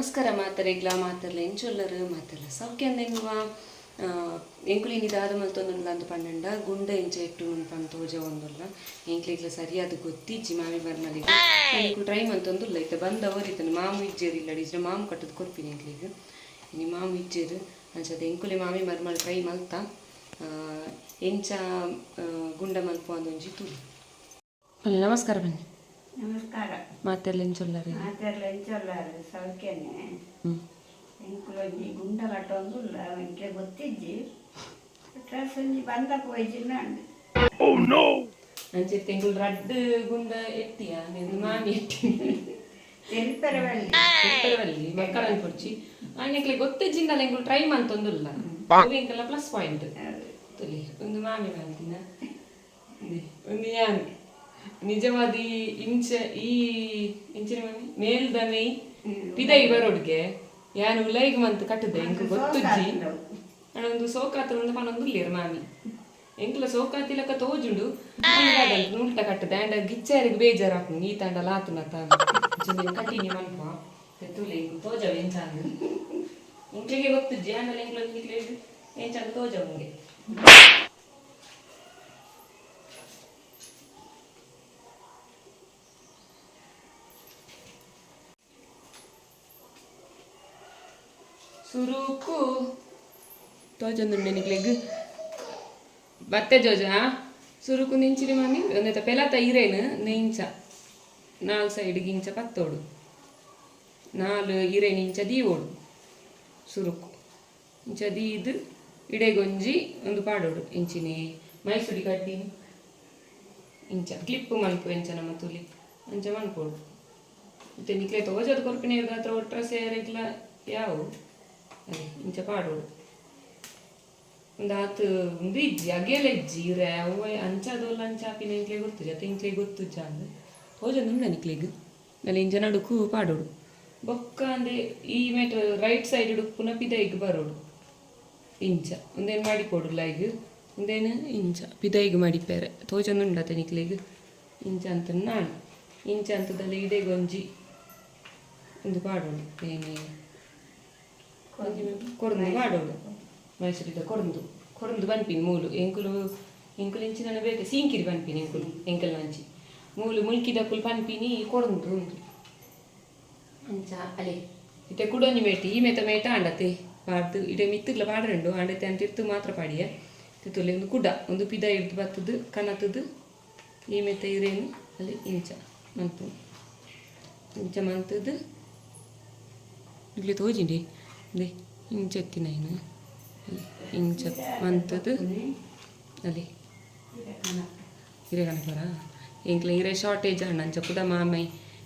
ನಮಸ್ಕಾರ ಮಾತರೆಗ್ಲ ಮಾತರ್ಲ ಎಂಚೊಲ್ಲರು ಮಾತರ್ಲ ಎಂಕುಲಿ ಎಂಕುಲಿನಿದಾದ ಮಲ್ತೊಂದುಲ್ಲ ಅಂದು ಪಂಡಂಡ ಗುಂಡ ಎಂಚ ಇಟ್ಟು ಪಂಡ ತೋಜ ಒಂದುಲ್ಲ. ಎಂಕ್ಲಿಗ್ಲ ಸರಿಯಾದ ಗೊತ್ತಿಜ್ಜಿ ಮಾಮಿ ಬರ್ಮಲಿ ಟ್ರೈ ಮಂತೊಂದುಲ್ಲ. ಇತ್ತ ಬಂದವರು ಇತ್ತನ ಮಾಮು ಇಜ್ಜೇರು ಇಲ್ಲ ಇಜ್ರ ಮಾಮು ಕಟ್ಟದು ಕೊರ್ಪಿನಿ ಎಂಕ್ಲಿಗೆ. ಇನ್ನು ಮಾಮು ಇಜ್ಜೇರು ಅಂಚದ ಎಂಕುಲಿ ಮಾಮಿ ಮರ್ಮಲ್ ಟ್ರೈ ಮಲ್ತ ಎಂಚ ಗುಂಡ ಮಲ್ಪ ಒಂದೊಂಜಿ ತುಳಿ ನಮಸ್ಕಾರ ಬನ್ನಿ. ನಮಸ್ಕಾರ. ಮಾತೆಲ್ಲ ಎಂಚೊಲ್ಲರಿ ಮಾತೆಲ್ಲ ಎಂಚೊಲ್ಲಾರು ಸೌಖ್ಯನೇ. ಹ್ಞೂ ಎಂಕುಲೊಂಜಿ ಗುಂಡ ಕಟ್ಟೊಂದುಲ್ಲ ಎಂಕೆ ಗೊತ್ತಿಜ್ಜಿ. ಡ್ರೆಸ್ ಒಂಜಿ ಬಂದಕ್ಕೆ ಹೋಯ್ಜಿನ ಅಂಚೆ ತೆಂಗುಲ್ ರಡ್ಡ್ ಗುಂಡ ಎತ್ತಿಯ ನೀನು ಮಾಮಿ ಎಟ್ಟಿ. ತೆರಿಪರೆ ಬಳ್ಳಿ ಪರವಲ್ಲಿ ಮಕ್ಕಳನ್ನು ಕೊಡ್ಚಿ ಆನೆಕ್ಲೆ ಗೊತ್ತಿಜ್ಜಿಂದಲ್ಲ ಎಂಗುಲ್ ಟ್ರೈ ಮಂತೊಂದುಲ್ಲ ಎಂಕಲ್ಲ ಪ್ಲಸ್ ಪಾಯಿಂಟ್ ತುಲಿ ಒಂದು ಮಾಮಿ ಒಂದು ಯಾನ್. ನಿಜವಾದ ಈ ಇಂಚ ಈ ಇಂಚಿನ ಮನೆ ಮೇಲ್ದನೆ ಪಿದೈ ಇವರೊಡ್ಗೆ ಯಾನು ಉಲೈಗ್ ಮಂತ್ ಕಟ್ಟದೆ ಎಂಕ್ ಗೊತ್ತುಜ್ಜಿ ಒಂದು ಸೋಕಾತ್ರ ಒಂದು ಪನೊಂದು ಇಲ್ಲಿರು ಮಾಮಿ. ಎಂಕ್ಲ ಸೋಕಾತಿಲಕ ತೋಜುಂಡು ಉಲ್ಟ ಕಟ್ಟದೆ ಅಂಡ ಗಿಚ್ಚಾರಿಗೆ ಬೇಜಾರು ಈ ತಂಡ ಲಾತುನ ತಾನು. ಕಟ್ಟಿನಿ ಮಲ್ಪ ತುಲಿ ತೋಜವ ಎಂಚಾಂದು ಇಂಕ್ಲಿಗೆ ಗೊತ್ತುಜ್ಜಿ ಆಮೇಲೆ ಎಂಕ್ಲ ಎಂಚಾಂದು ತೋಜವ ಮುಂಗೆ ಸುರುಕು. ತೋಜೊಂದು ನಿಕ್ಲೆಗ್ ಬತ್ತೆ ಜೋಜ ಸುರುಕು ನಿಂಚಿರಿ ಮಾಮಿ. ಒಂದೇತ ಪೆಲತ ಇರೇನು? ನೆಂಚ. ನಾಲ್ ಸೈಡ್ ಗಿಂಚ ಪತ್ತೋಡು. ನಾಲ್ ಇರೇನು ಇಂಚ ದೀವೋಡು. ಸುರುಕು. ಇಂಚ ದೀದು, ಇಡೆಗೊಂಜಿ, ಒಂದು ಪಾಡೋಡು. ಇಂಚಿನಿ. ಮೈಸೂರಿ ಕಡ್ಡಿ ಇಂಚ. ಕ್ಲಿಪ್ ಮನ್ಪು ಎಂಚ ನಮ್ಮ ತುಲಿ. ಅಂಚ ಮನ್ಪೋಡು ಮತ್ತೆ ನಿಕ್ಲೆ ತೋಜದ ಕೊರ್ಪಿನ ಹತ್ರ ಒಟ್ರ ಸೇರಿಗ್ಲ ಯಾವು? ಅದೇ ಇಂಚ ಪಾಡೋಡು ಒಂದು ಆತು ಒಂದು ಇಜ್ಜಿ ಅಗೆಲ ಇಜ್ಜಿ ಇರೆ ಅವ ಅಂಚದೋಲ್ಲ ಅಂಚಾಪಿನ ಇಂಕ್ಲೆ ಗೊತ್ತು ಅಥವಾ ಇಂಕ್ಲೆ ಗೊತ್ತು ಜಾ ಅಂದ್ರೆ ಹೋಜ ನಿಮ್ನ ನಿಕ್ಲೆಗ್ ಅಲ್ಲಿ ಇಂಚ ನಡುಕು ಪಾಡೋಡು. ಬೊಕ್ಕ ಅಂದ್ರೆ ಈ ಮೇಟ್ ರೈಟ್ ಸೈಡ್ ಪುನಃ ಪಿದೈಗ್ ಬರೋಡು. ಇಂಚ. ಒಂದೇನು ಮಾಡಿ ಕೊಡುಲ್ಲ ಈಗ ಒಂದೇನು? ಇಂಚ. ಪಿದೈಗ್ ಮಾಡಿಪ್ಪಾರೆ ತೋಜೊಂದುಂಡತೆ ನಿಕ್ಲೆಗ್ ಇಂಚ ಅಂತ ನಾನು ಇಂಚ ಅಂತದಲ್ಲಿ ಇಡೆಗೊಂಜಿ ಒಂದು ಪಾಡೋಡು. ಏನೇ ಕೊರಂದು ಪಾಡೋಡು ಮೈಸೂರಿದ ಕೊರಂದು ಕೊರಂದು ಬನ್ಪಿನ್ ಮೂಲು. ಎಂಕುಲು ಎಂಕುಲು ಇಂಚಿನ ಬೇಕು. ಸೀಂಕಿರಿ ಬನ್ಪಿನ್ ಎಂಕುಲು ಎಂಕಲ್ ನಂಚಿ ಮೂಲು ಮುಲ್ಕಿದ ಕುಲ್ ಪನ್ಪಿನಿ ಕೊರಂದು ಉಂದು ಅಲೆ. ಇತ್ತೆ ಕುಡೊಂಜಿ ಮೇಟಿ. ಈ ಮೇತ ಮೇಟ ಆಂಡತೆ ಪಾಡ್ದು. ಇಡೆ ಮಿತ್ತುಗ್ಲ ಪಾಡ್ರಂಡು. ಆಂಡತೆ ಅಂತ ಇರ್ತು ಮಾತ್ರ ಪಾಡಿಯ. ತಿತ್ತುಲೆ ಒಂದು ಕುಡ. ಒಂದು ಪಿದ ಇಡ್ದು ಬತ್ತದು ಕನತದು ಈ ಮೇತ ಇರೇನು? ಅಲ್ಲಿ ಇಂಚ ಮಂತು ಇಂಚ ಮಂತದು. ಇಲ್ಲಿ ತೋಜಿಂಡಿ. ದೇ ಇಂಚ ಎತ್ತಿನ ಏನು ಇಂಚ ಮಂತದು ಅಲ್ಲಿ ಹಿರೇ ಕಣಪರ ಎಂಕ್ಲೆ ಹಿರೇ ಶಾರ್ಟೇಜ್ ಅಣ್ಣ ಅಂಚ ಪುಡ ಮಾಮೈ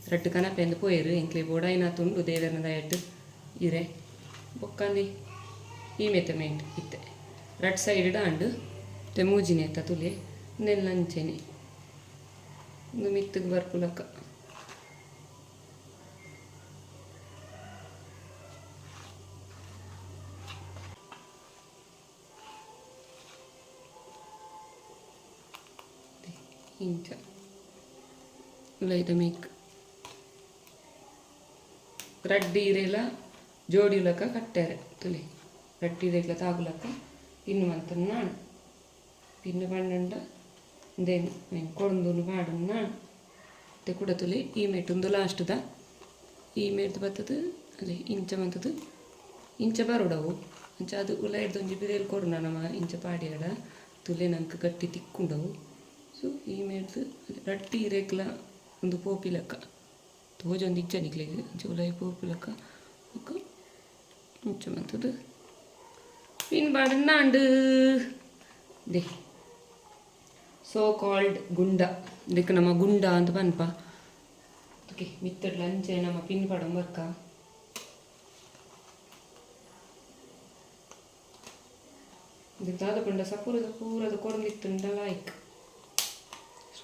ರಟ್ಟು ಕನಪೆಂದು ಪೋಯರು ಎಂಕ್ಲೆ ಬೋಡಾಯಿನ ತುಂಡು ದೇವರನ ದಯಟ್ಟು ಇರೆ ಬೊಕ್ಕಂದಿ ಈ ಮೆತ್ತ ಮೇಂಟ್ ಇತ್ತೆ ರಟ್ ಸೈಡ್ ಅಂಡು te ಮೂಜಿನ ಎತ್ತ ತುಲೆ ನೆಲ್ಲಂಚೆನೆ ಮಿತ್ತಿಗೆ ಬರ್ಪುಲಕ್ಕ ಇಂಚ ಲೈದ ಮೇಕ್ ರಡ್ಡಿ ಇರೆಲ ಜೋಡಿಲಕ ಕಟ್ಟಾರೆ ತುಲೆ ರಡ್ಡಿ ಇರೆಲ ತಾಗುಲಕ ಪಿನ್ನು ಮಂತ ನಾನು ಪಿನ್ನು ಪಂಡ ದೇನು నేను కొడుందును పాడును నాను te ಕುಡತುಲಿ ಈ ಮೇಟೊಂದು ಲಾಸ್ಟ್ದ ಈ ಮೇಟ್ದು ಬರ್ತದು ಅದೇ ಇಂಚ ಬಂತದು ಇಂಚ ಬರೋಡವು ಅಂಚ ಅದು ಉಲ ಹಿಡ್ದೊಂಜಿ ಬಿರೇಲಿ ಕೊಡು ನಮ್ಮ ಇಂಚ ಪಾಡಿಯಾಡ ತುಲೆ ನಂಗೆ ಗಟ್ಟಿ ತಿಕ್ಕೊಂಡವು ಸೊ ಈ ಮೇಡ್ದು ರಟ್ಟಿ ಇರೇಕ್ಲ ಒಂದು ಪೋಪಿ ಲೆಕ್ಕ ತೋಜೊಂದು ಇಜ್ಜ ನಿಕ್ಲಿಗೆ ಜೋಲೈ ಪೋಪಿ ಲೆಕ್ಕ ಅಕ್ಕ ಇಂಚ ಬಂತದು ಪಿನ್ ಬಾಡ ನಾಂಡು ದೇ ಸೋ ಕಾಲ್ಡ್ ಗುಂಡ ಇದಕ್ಕೆ ನಮ್ಮ ಗುಂಡ ಅಂತ ಪನ್ಪ ಓಕೆ ಮಿತ್ತಡ್ ಲಂಚೆ ನಮ್ಮ ಪಿನ್ ಪಡಂ ಬರ್ಕ ಇದಕ್ಕೆ ದಾದ ಪಂಡ ಸಪೂರದ ಪೂರದ ಕೊರಂದಿತ್ತುಂಡ ಲೈಕ್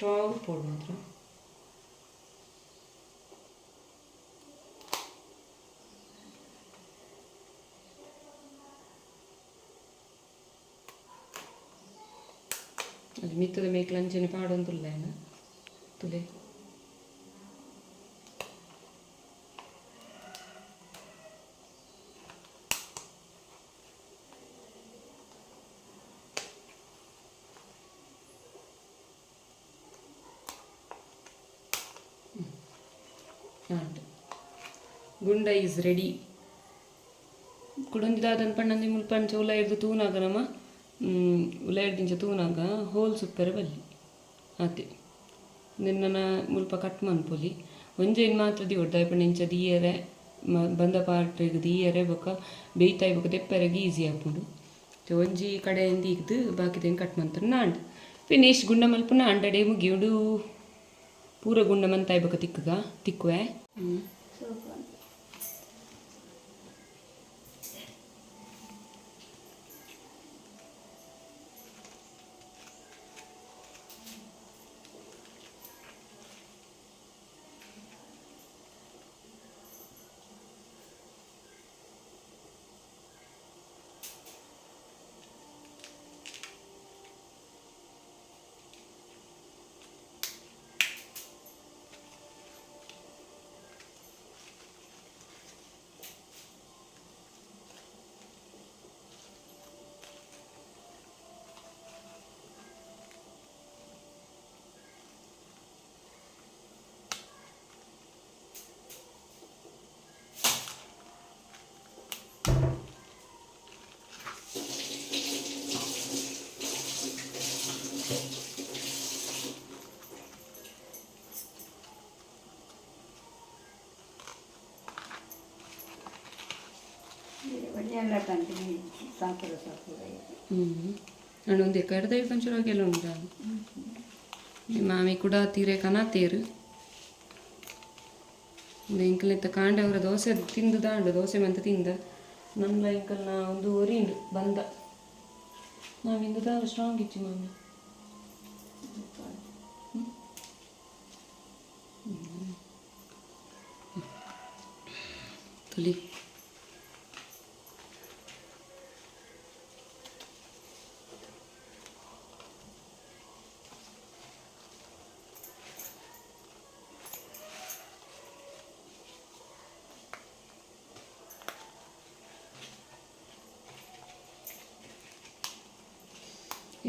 ಸ್ಟ್ರಾಂಗ್ ಪೋಡ್ ಮಾತ್ರ ಅದು ಮಿತ್ತದ ಮೇಕ್ ಲಂಚನೆ ಪಾಡೊಂದುಲ್ಲ ಏನ ತುಲೆ ಆಂಡ್ ಗುಂಡ ಈಸ್ ರೆಡಿ ಕುಡೊಂದಿದಾದನ್ ಪಣ್ಣಂದಿ ಮುಲ್ಪಂಚ ಉಲ ಹಿಡ್ದು ತೂನಾಗ ನಮ್ಮ ಉಲ ಹಿಡ್ದಿಂಚ ತೂನಾಗ ಹೋಲ್ ಸುಪ್ಪೆರೆ ಬಲ್ಲಿ. ಆತೆ ನಿನ್ನ ಮುಲ್ಪ ಕಟ್ ಮನ್ಪೊಲಿ ಒಂಜೇನು ಮಾತ್ರ ದಿ ಒಡ್ದಾಯ್ಪಣ್ಣ ಇಂಚ ದೀಯರೆ ಬಂದ ಪಾರ್ಟಿಗೆ ದೀಯರೆ ಬೊಕ್ಕ ಬೇಯ್ತಾಯಿ ಬೊಕ್ಕ ತೆಪ್ಪರೆಗೆ ಈಸಿ ಆಪುಂಡು. ಒಂಜಿ ಕಡೆಯಿಂದ ಇಗ್ದು ಬಾಕಿದೇನು ಕಟ್ ಮಂತ್ರ ನಾಂಡ್. ಫಿನಿಶ್ ಗುಂಡ ಮಲ್ಪುನ ಅಂಡಡೆ ಮುಗಿಯುಡು. ಪೂರ ಗುಂಡ ಮಂತಾಯ್ ಬೊಕ್ಕ ತಿಕ್ಕಗ ಎಲ್ಲ ಕಂಟಿನ್ಯೂ ಸಾಕುರ ಸಾಕುರ ನಾನು ಒಂದು ಕಡ್ದ ಪಂಚರವಾಗೆಲ್ಲ ಉಂಟು? ನಿಮ್ಮ ಮಾಮಿ ಕೂಡ ತೀರೆ ಕನಾತೇರು. ಎಂಕಲಿಂತ ಕಾಂಡವರ ದೋಸೆ ತಿಂದು ದಾಂಡು ದೋಸೆ ಮಂತ ತಿಂದ. ನಮ್ಮ ಎಂಕಲ್ನ ಒಂದು ಒರಿಂಡು ಬಂದ. ನಾವಿಂದು ದಾರ ಸ್ಟ್ರಾಂಗ್ ಇಚ್ಚು ಮಾಮಿ. ತುಲಿ.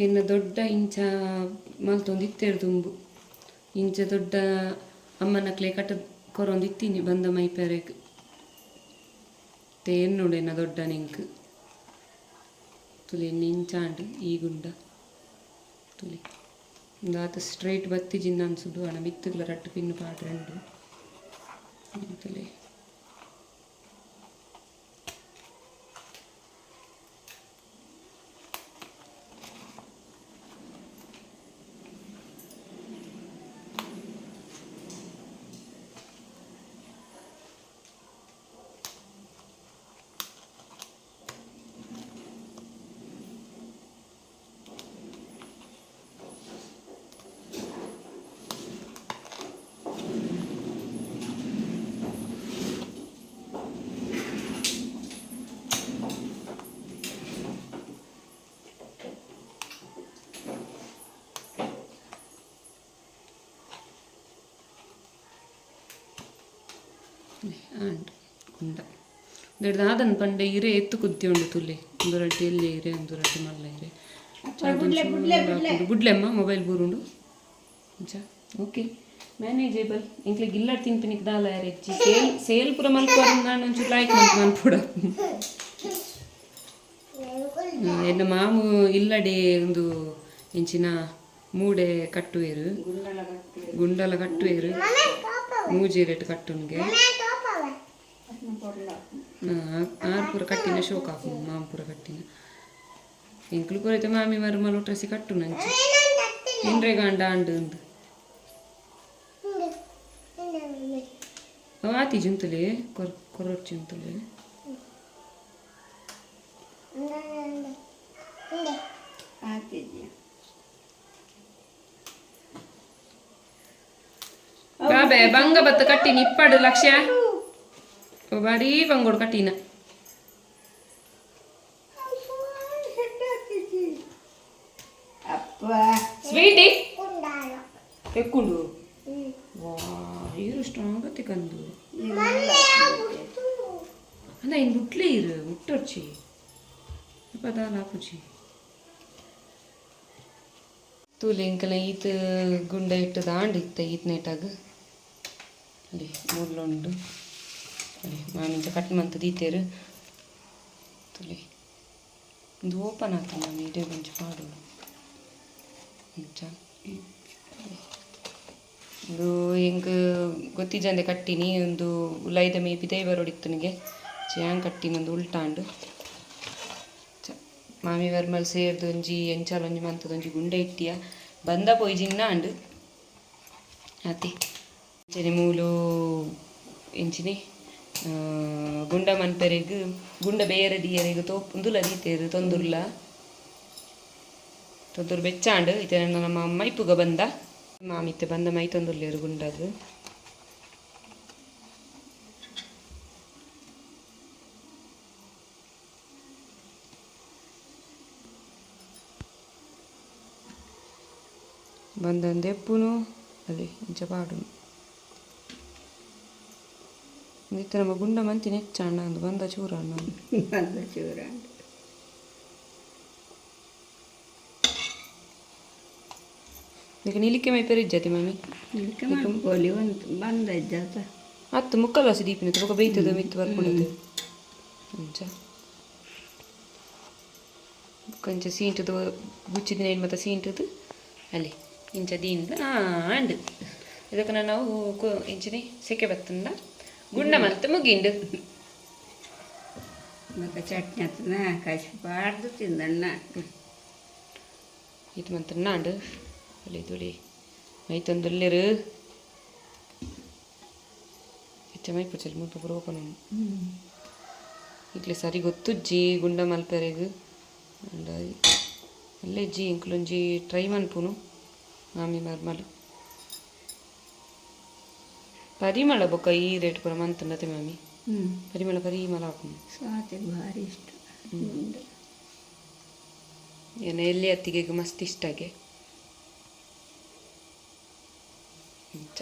ಇನ್ನು ದೊಡ್ಡ ಇಂಚ ಮಲ್ತೊಂದು ಇತ್ತೇರು ತುಂಬು ಇಂಚ ದೊಡ್ಡ ಅಮ್ಮನಕ್ಲೆ ಕಟ್ಟ ಕೊರೊಂದು ಇತ್ತೀನಿ, ಬಂದ ಮೈಪೆರೆಗ್ ತೇನ್ನೋಡೆನ ದೊಡ್ಡ ನಿಂಕ್. ತುಲಿ ನಿಂಚಾಂಡ್ ಈ ಗುಂಡ. ತುಲಿ. ದಾತ ಸ್ಟ್ರೈಟ್ ಬತ್ತಿ ಜಿನ್ನ ಅನ್ಸುದು, ಅಣ್ಣ ಬಿತ್ತು ರಟ್ಟು ಪಿನ್ನು ಪಾಡ್ರೆಂಡು ತುಲಿ. ಆಂಡ್ ಕುಂಡ ದೆಡ್ದ ಆದನ್ ಪಂಡೆ ಇರೆ ಎತ್ತು ಕುದ್ದಿ ಉಂಡು ತುಲಿ ಒಂದು ರಡ್ಡಿ ಎಲ್ಲಿ ಇರೆ ಒಂದು ರಡ್ಡಿ ಮಲ್ಲ ಇರೆ. ಗುಡ್ಲೆಮ್ಮ ಮೊಬೈಲ್ ಬೂರುಂಡು ಅಂಚ ಓಕೆ ತಿನ್ಪಿನಿಕ್ ದಾಲ ಯಾರು ಹೆಚ್ಚಿ ಸೇಲ್ ಸೇಲ್ ಪುರ ಮಲ್ಕೋರು ನಾನು ಒಂಚೂರು ಲೈಕ್ ಮಂತ್ ಮನ್ಪುಡ ಎನ್ನ ಮಾಮು ಇಲ್ಲಡೆ ಒಂದು ಇಂಚಿನ ಮೂಡೆ ಕಟ್ಟುವೆರು. ಗುಂಡಲ ಕಟ್ಟಿ ಗುಂಡಲ ಕಟ್ಟುವೆರು. ಮೂಜಿ ರೇಟ್ ಕಟ್ಟುನ್ಗೆ ಅದನ್ನ ಕೊಡ್ಲ ಆರು ಪೂರ ಕಟ್ಟಿನ ಶೋಕ್ ಹಾಕು ಮಾಮ ಪೂರ ಕಟ್ಟಿನ ಎಂಕ್ಲು ಕೊರತೆ ಮಾಮಿ ಮರುಮಲ್ ಒಟ್ರಸಿ ಕಟ್ಟು ನಂಚಿ ಇಂದ್ರೆ ಗಂಡ ಅಂಡು ಅಂದು ಅವ ಆತಿ ಜುಂತಲೆ ಕೊರ್ ಕೊರೊಟ್ ಜುಂತಲೆ ಹಾಕಿದ್ಯಾ ಬಾಬೆ ಬಂಗ ಬತ್ತ ಕಟ್ಟಿನ ಇಪ್ಪಡು ಲಕ್ಷ ಬಾರಿ ಬಂಗೋಡು ಕಟ್ಟಿನ ಅಪ್ಪ ಸ್ವೀಟಿ ಎಕ್ಕುಂಡು ವಾ ಇರು ಸ್ಟ್ರಾಂಗ್ ಅತಿ ಕಂದು ಅಲ್ಲ ಇನ್ ಬುಟ್ಲೆ ಇರು ಮುಟ್ಟೊಚ್ಚಿ ಪದಾಲ ಲಾಪುಚಿ ತೂಲೆ ಇಂಕಲ ಈತ ಗುಂಡ ಇಟ್ಟು ದಾಂಡ್ ಇತ್ತ ಈತ ನೆಟಾಗ ಅಲ್ಲಿ ಮುಳ್ಳುಂಡು ಮಾಮಿಂಚ ಕಟ್ ಮಂತ್ ದೀತೇರು. ತುಳಿ ಇದು ಓಪನ್ ಆಗ್ತದೆ ನಾನು ಇದೇ ಬಂಚ ಮಾಡೋಣ ಇಂಚ ಒಂದು ಹೆಂಗೆ ಗೊತ್ತಿಜಂದೆ ಕಟ್ಟಿನಿ ಒಂದು ಉಲೈದ ಮೇಪಿದೆ ಬರೋಡಿತ್ತು ನನಗೆ. ಚ್ಯಾಂಗ್ ಕಟ್ಟಿನ ಒಂದು ಉಲ್ಟಾಂಡು. ಮಾಮಿ ವರ್ಮಲ್ ಸೇರ್ದು ಒಂಜಿ ಎಂಚಾಲ ಒಂಜಿ ಮಂತದ ಒಂಜಿ ಗುಂಡೆ ಇಟ್ಟಿಯ. ಬಂದ ಪೋಯಿ ಜಿನ್ನಾಂಡು. ಅತಿ ಮೂಲು ಎಂಚಿನಿ. ಗುಂಡ ಮನ್ಪೆರೆಗ್ ಗುಂಡ ಬೇರೆ ದಿಯರೆಗ್ ತೋಪುಂದು ದೀತೇರು ತೊಂದುರ್ಲ. ತೊಂದೂರು ಬೆಚ್ಚಾಂಡು, ಇತ್ತೆ ನಮ್ಮ ಮೈಪುಗ ಬಂದ. ಮಾಮಿತ್ತೆ ಬಂದ ಮೈ ತೊಂದುರ್ಲೇರು ಗುಂಡದು. ಬಂದಂದೆಪ್ಪುನು, ಅದೇ, ಇಂಚ ಪಾಡುನು. ನಮ್ಮ ಗುಂಡ ಮಂತಿ ನೆಚ್ಚಾಂಡ ಅಂದು ಬಂದ ಚೂರ ಅಣ್ಣ ಬಂದ ಚೂರ ಈಗ ನಿಲಿಕೆ ಮೈ ಪೆರಿಜ್ಜತಿ ಮಮ್ಮಿ ಇದಕ್ಕೆ ಮಾಡ್ಕೊಳ್ಳಿ ಒಂದು ಬಂದ ಇದ್ದಾತ ಹತ್ತು ಮುಕ್ಕಲ್ ಹಸಿ ದೀಪಿನ ತುಂಬ ಬೇಯ್ತದ ಮಿತ್ತು ಬರ್ಕೊಂಡಿದ್ದೆ ಅಂಚ ಕೊಂಚ ಸೀಂಟದು ಗುಚ್ಚಿದಿನ ಏನು ಮತ್ತೆ ಸೀಂಟದು ಅಲ್ಲಿ ಇಂಚ ದೀನ್ದ ಆಂಡ್ ಇದಕ್ಕೆ ನಾವು ಇಂಚಿನ ಇಂಚಿನಿ ಸೆಕೆ ಬತ್ತಂದ ಗುಂಡ ಮತ್ತೆ ಮುಗಿಂಡು. ಮತ್ತೆ ಚಟ್ನಿ ಹತ್ತನ ಕಸಿಬಾರ್ದು ತಿಂದಣ್ಣ. ಇದು ಮಂತ್ರ ನಾಂಡು ಒಲಿ ತುಳಿ ಮೈ ತೊಂದಲ್ಲೇರು ಹೆಚ್ಚ ಮೈ ಪುಚ್ಚಲ್ ಮುಲ್ಪ ಪುರ ಸರಿ ಇಟ್ಲಿ ಸರಿ ಗೊತ್ತುಜ್ಜಿ ಗುಂಡ ಮಲ್ಪೆರೆಗ್. ಅಂಡ್ ಅಲ್ಲೇ ಜಿ ಇಂಕ್ಲೊಂಜಿ ಟ್ರೈ ಮನ್ಪುನು ಮಾಮಿ ಮರ್ಮಲು. ಪರಿಮಳ ಬೊಕ್ಕ ಈ ರೇಟ್ ಪೂರ ಮಂತುಂಡತೆ ಮಾಮಿ. ಹ್ಮ್. ಪರಿಮಳ ಪರಿಮಳ ಹಾಕೊಂಡು ಸ್ವಾತಿ ಭಾರಿ ಇಷ್ಟ. ಏನೋ ಎಲ್ಲಿ ಅತ್ತಿಗೆ ಮಸ್ತ್ ಇಷ್ಟಾಗೆ ಇಂಚ.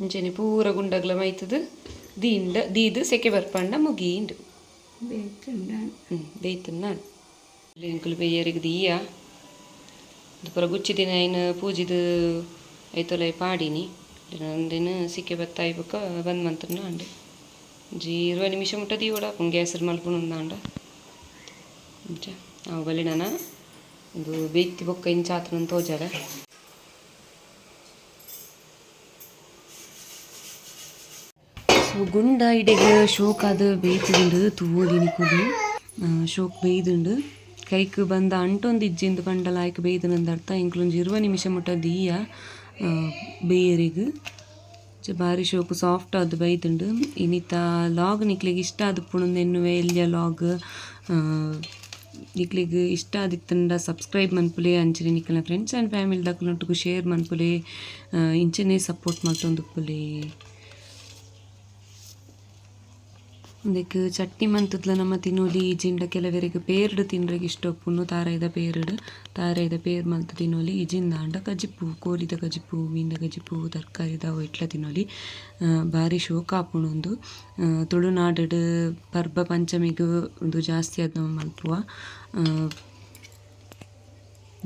ಇಂಚೆನೆ ಪೂರ ಗುಂಡಗ್ಲ ಮೈತದು ದೀಂಡ ದೀದು ಸೆಕೆ ಬರ್ಪಂಡ ಮುಗೀಂಡು. ಬೇಯ್ತದ ನಾನು ಎಂಕುಲು ಬೇಯರಿಗೆ ದೀಯ. ಪೂರ ಗುಚ್ಚಿ ದಿನ ಏನು ಪೂಜಿದು ಐತೊಲೆ ಪಾಡಿನಿ. ಒಂದಿನ ಸಿಕ್ಕೆ ಬತ್ತ ಆಯ್ಬೇಕ ಬಂದ್ ಮಂತ್ರ ಅಂಡೆ ಜಿ ಇರುವ ನಿಮಿಷ ಮುಟ್ಟ ದೀವಡ ಗ್ಯಾಸರ್ ಮಲ್ಕೊಂಡು ಅಂಡ ಇಂಚ ಅವು ಬಲಿ ನಾನು ಒಂದು ಬೇಯ್ತಿ ಬೊಕ್ಕ ಇಂಚಾತನ ತೋಜಾರ ಗುಂಡ ಶೋಕ್ ಅದು ಬೇಯ್ತಿದುಂಡು ತೂವೊಲಿನಿ ಕುದು ಶೋಕ್ ಬೇಯ್ದುಂಡು. ಕೈಕ್ ಬಂದ ಅಂಟೊಂದು ಇಜ್ಜಿಂದು ಪಂಡಲ ಆಯ್ಕೆ ಬೇಯ್ದನಂದ ಅರ್ಥ ಇಂಕ್ಲೊಂಜಿ ಇರುವ ನಿಮಿಷ ಮುಟ್ಟ ದೀಯ ಬೇಯರಿಗ್. ಬಾರಿ ಶೋಕು ಸಾಫ್ಟ್ ಅದು ಬೈದುಂಡು ಇನ್ನಿತ ಲಾಗ್ ನಿಕ್ಲಿಗೆ ಇಷ್ಟ ಆದ ಪುಣಂದೆನ್ನುವೆ ಎಲ್ಲಿಯ ಲಾಗ್. ನಿಕ್ಲಿಗೆ ಇಷ್ಟ ಆದಿತ್ತಂಡ ಸಬ್ಸ್ಕ್ರೈಬ್ ಮನ್ಪುಲೆ ಅಂಚನೆ ನಿಕ್ಕಲ ಫ್ರೆಂಡ್ಸ್ ಆ್ಯಂಡ್ ಫ್ಯಾಮಿಲಿ ದಕ್ಕಲೊಟ್ಟಿಗೂ ಶೇರ್ ಮನ್ಪುಲೆ ಇಂಚನೆ ಸಪೋರ್ಟ್ ಮಾಡ್ತೊಂದುಪ್ಪುಲೆ. ಅದಕ್ಕೆ ಚಟ್ನಿ ಮಂತದ್ಲ ನಮ್ಮ ತಿನ್ನೋಲಿ ಜಿಂಡ ಕೆಲವರಿಗೆ ಪೇರ್ಡ್ ತಿನ್ರಿಗೆ ಇಷ್ಟಪ್ಪುನು ತಾರಾಯ್ದ ಪೇರ್ಡ್. ತಾರಾಯ್ದ ಪೇರ್ ಮಲ್ತ ತಿನ್ನೋಲಿ ಇಜಿಂದ ಅಂಡ ಕಜಿಪು ಕೋಲಿದ ಕಜಿಪು ಮೀನ್ದ ಕಜಿಪು ತರಕಾರಿದ ಅವು ಇಟ್ಲ ತಿನ್ನೋಲಿ. ಭಾರಿ ಶೋಕ ಆಪುಣೊಂದು ತುಳುನಾಡಡ್ ತುಳುನಾಡು ಪರ್ಬ ಪಂಚಮಿಗೂ ಒಂದು ಜಾಸ್ತಿ ಆದ ಮಲ್ಪುವ.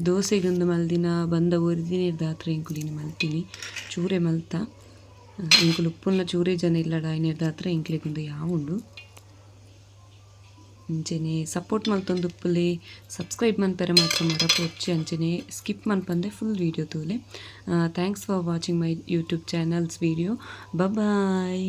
ದೋಸೆಗೊಂದು ಮಲ್ದಿನ ಬಂದ ಒರಿದಿನ ಇರ್ದಾತ್ರ ಇಂಕುಲಿನ ಮಲ್ತೀನಿ. ಚೂರೆ ಮಲ್ತ. ಇಂಕುಲು ಉಪ್ಪುನ ಚೂರೆ ಜನ ಇಲ್ಲಡ ದಾತ್ರ ಇಂಕ್ಲಿಗೊಂದು ಯಾವುಂಡು ಅಂಚೆನೆ ಸಪೋರ್ಟ್ ಮಲ್ತೊಂದು ಉಪ್ಪುಲೆ ಸಬ್ಸ್ಕ್ರೈಬ್ ಮನ್ಪರೆ ಮಾತ್ರ ಮರಪೊಚ್ಚಿ ಅಂಚೆನೆ ಸ್ಕಿಪ್ ಮನ್ಪಂದೆ ಫುಲ್ ವೀಡಿಯೋ ತೂಲೆ thanks for watching my YouTube channels video bye